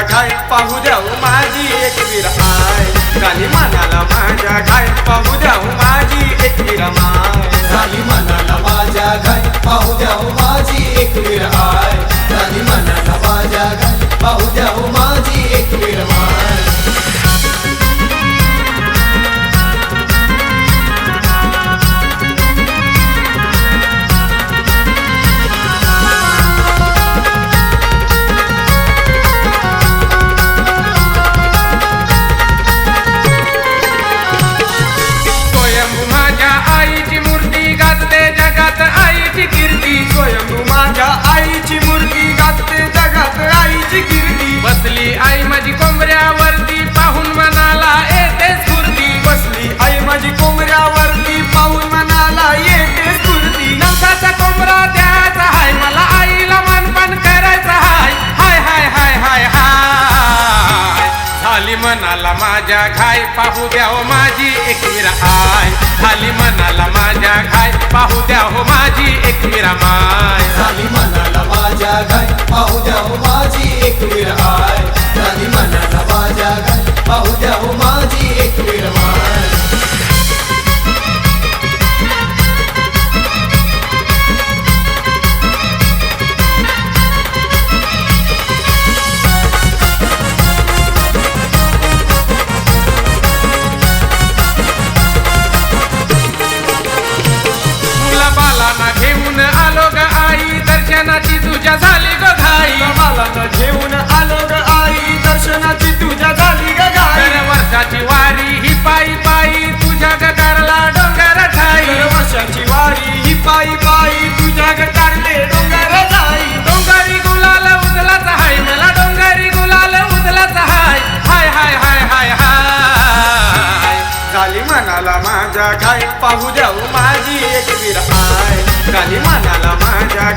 पाहू द्याऊ माझी एक वीर आय झाली मनाला माझ्या काय पाहू द्याऊ माझी एक वीर माय झाली मनाला माझ्या घाई पाहू द्या हो माझी एक वीर आय मनाला माझ्या घाय पाहू द्या हो माझी एकविरा आय झाली मनाला माझ्या घाय पाहू द्या हो माझी एकविरा माय. झाली मनाला माझ्या घाय पाहू द्या हो माझी एकवीर आय झाली मनाला माझ्या घाय पाहू द्या हो दर्शनाची तुझ्या झाली ग घाई. मला घेऊन आलो ग आई. दर्शनाची तुझ्या झाली ग दर वर्षाची वारी ही पायी पायी तुझ्या गटारला डोंगर ठाई. वर्षाची वारी ही पायी पायी तुझ्या गटारले डोंगर जाई डोंगरी गुलाल उदलाच हाय. मला डोंगरी गुलाल उदलाच हाय. हाय हाय हाय हाय हाय. झाली मनाला माझ्या काय पाहू द्याऊ माझी एक वीर आय झाली मनाला माझ्या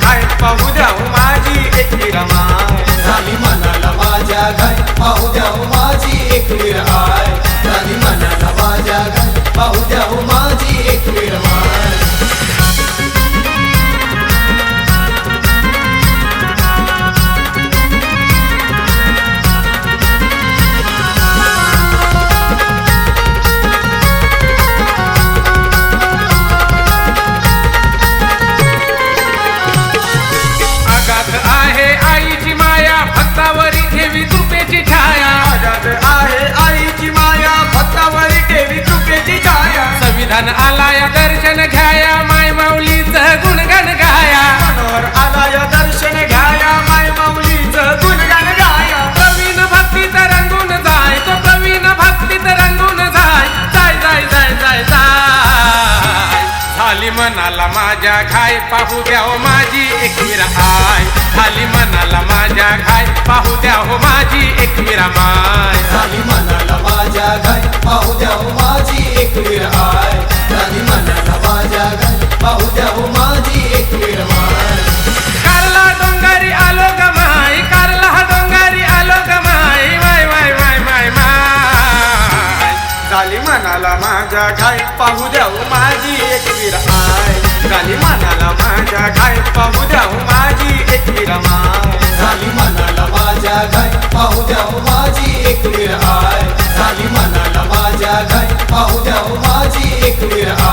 माझ्या घाय पाहू द्या हो माझी एक आय झाली मनाला माझ्या घाय पाहू द्या हो माझी एक विरा माय. झाली मनाला माझ्या घाई पाहू द्या हो माझी एक आय झाली मनाला माझ्या घाई पाहू द्या हो माझी एक वीर माय. कारला डोंगरी आलो ग माय कारला डोंगरी आलो ग माय. माय माय माय माय माय. झाली मनाला माझ्या काय पाहू द्याऊ माझी एक आय झाली मनाला माझ्या काय पाहू द्याऊ माझी एक वीर झाली मनाला माझ्या घाई. पाहू द्या माझी एक वीर आय झाली मनाला माझ्या घाई. पाहू द्या माझी एक वीर आय